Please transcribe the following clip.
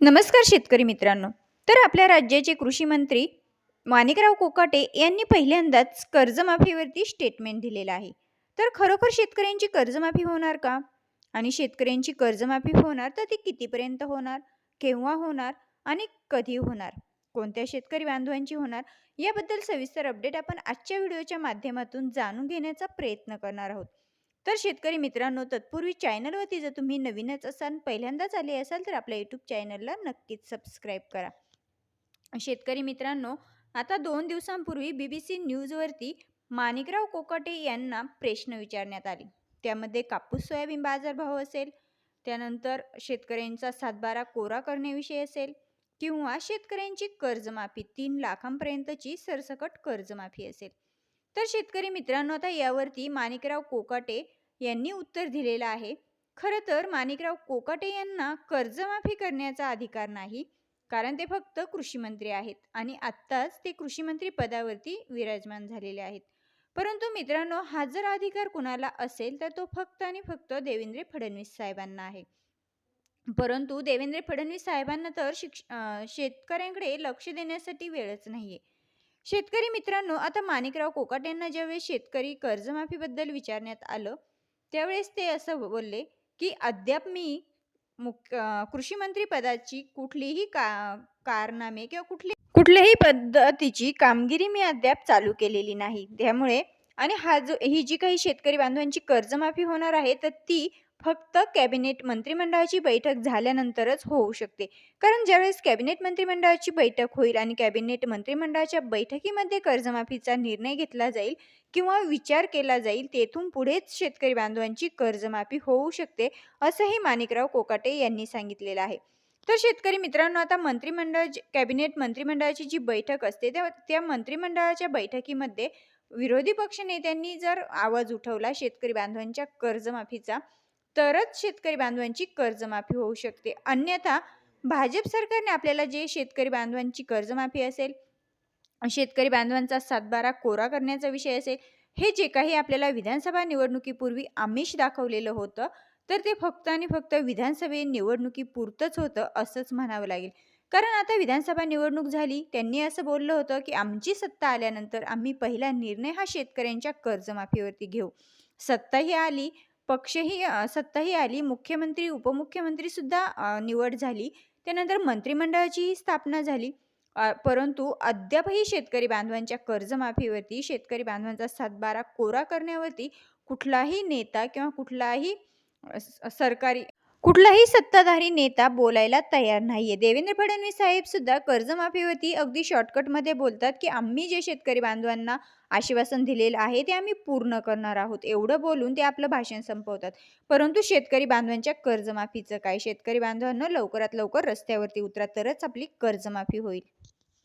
नमस्कार शेतकरी मित्रांनो. तर आपल्या राज्याचे कृषी मंत्री माणिकराव कोकाटे यांनी पहिल्यांदाच कर्जमाफीवरती स्टेटमेंट दिलेलं आहे. तर खरोखर शेतकऱ्यांची कर्जमाफी होणार का? आणि शेतकऱ्यांची कर्जमाफी होणार तर ती कितीपर्यंत होणार? केव्हा होणार? आणि कधी होणार? कोणत्या शेतकरी बांधवांची होणार? याबद्दल सविस्तर अपडेट आपण आजच्या व्हिडिओच्या माध्यमातून जाणून घेण्याचा प्रयत्न करणार आहोत. तर शेतकरी मित्रांनो तत्पूर्वी चॅनलवरती जर तुम्ही नवीनच असाल पहिल्यांदाच आले असाल तर आपल्या यूट्यूब चॅनलला नक्कीच सबस्क्राईब करा. शेतकरी मित्रांनो आता दोन दिवसांपूर्वी बी बी सी न्यूजवरती माणिकराव कोकाटे यांना प्रश्न विचारण्यात आले. त्यामध्ये कापूस सोयाबीन बाजारभाव असेल त्यानंतर शेतकऱ्यांचा सातबारा कोरा करण्याविषयी असेल किंवा शेतकऱ्यांची कर्जमाफी तीन लाखांपर्यंतची सरसकट कर्जमाफी असेल. तर शेतकरी मित्रांनो आता यावरती माणिकराव कोकाटे यांनी उत्तर दिलेलं आहे. खरं तर माणिकराव कोकाटे यांना कर्जमाफी करण्याचा अधिकार नाही कारण ते फक्त कृषीमंत्री आहेत आणि आत्ताच ते कृषीमंत्री पदावरती विराजमान झालेले आहेत. परंतु मित्रांनो हा जर अधिकार कुणाला असेल तर तो फक्त आणि फक्त देवेंद्र फडणवीस साहेबांना आहे. परंतु देवेंद्र फडणवीस साहेबांना तर शिक्ष शेतकऱ्यांकडे लक्ष देण्यासाठी वेळच नाही आहे शेतकरी मित्रांनो आता माणिकराव कोकाटेंना ज्यावेळेस शेतकरी कर्जमाफीबद्दल विचारण्यात आलं त्यावेळेस ते असं बोलले की अद्याप मी मुख्य कृषीमंत्री पदाची कुठलीही का कारनामे किंवा कुठली कुठल्याही पद्धतीची कामगिरी मी अद्याप चालू केलेली नाही. त्यामुळे आणि हा जो ही जी काही शेतकरी बांधवांची कर्जमाफी होणार आहे तर ती फक्त कॅबिनेट मंत्रिमंडळाची बैठक झाल्यानंतरच होऊ शकते. कारण ज्यावेळेस कॅबिनेट मंत्रिमंडळाची बैठक होईल आणि कॅबिनेट मंत्रिमंडळाच्या बैठकीमध्ये कर्जमाफीचा निर्णय घेतला जाईल किंवा विचार केला जाईल तेथून पुढेच शेतकरी बांधवांची कर्जमाफी होऊ शकते असंही माणिकराव कोकाटे यांनी सांगितलेलं आहे. तर शेतकरी मित्रांनो आता मंत्रिमंडळ कॅबिनेट मंत्रिमंडळाची जी बैठक असते त्या त्या मंत्रिमंडळाच्या बैठकीमध्ये विरोधी पक्षनेत्यांनी जर आवाज उठवला शेतकरी बांधवांच्या कर्जमाफीचा तरच शेतकरी बांधवांची कर्जमाफी होऊ शकते. अन्यथा भाजप सरकारने आपल्याला जे शेतकरी बांधवांची कर्जमाफी असेल शेतकरी बांधवांचा सातबारा कोरा करण्याचा विषय असेल हे जे काही आपल्याला विधानसभा निवडणुकीपूर्वी आमिष दाखवलेलं होतं तर ते फक्त आणि फक्त विधानसभे निवडणुकीपुरतंच होतं असंच म्हणावं लागेल. कारण आता विधानसभा निवडणूक झाली त्यांनी असं बोललं होतं की आमची सत्ता आल्यानंतर आम्ही पहिला निर्णय हा शेतकऱ्यांच्या कर्जमाफीवरती घेऊ. सत्ताही आली पक्षही अ, सत्ताही आली. मुख्यमंत्री उपमुख्यमंत्री सुद्धा अ, निवड झाली. त्यानंतर मंत्रिमंडळाचीही स्थापना झाली. अ, परंतु अद्यापही शेतकरी बांधवांच्या कर्जमाफीवरती शेतकरी बांधवांचा सातबारा कोरा करण्यावरती कुठलाही नेता किंवा कुठलाही अ, स- सरकारी कुठलाही सत्ताधारी नेता बोलायला तयार नाहीये. देवेंद्र फडणवीस साहेब सुद्धा कर्जमाफीवरती अगदी शॉर्टकटमध्ये बोलतात की आम्ही जे शेतकरी बांधवांना आश्वासन दिलेलं आहे ते आम्ही पूर्ण करणार आहोत. एवढं बोलून ते आपलं भाषण संपवतात. परंतु शेतकरी बांधवांच्या कर्जमाफीचं काय? शेतकरी बांधवांना लवकरात लवकर रस्त्यावरती उतरा तरच आपली कर्जमाफी होईल.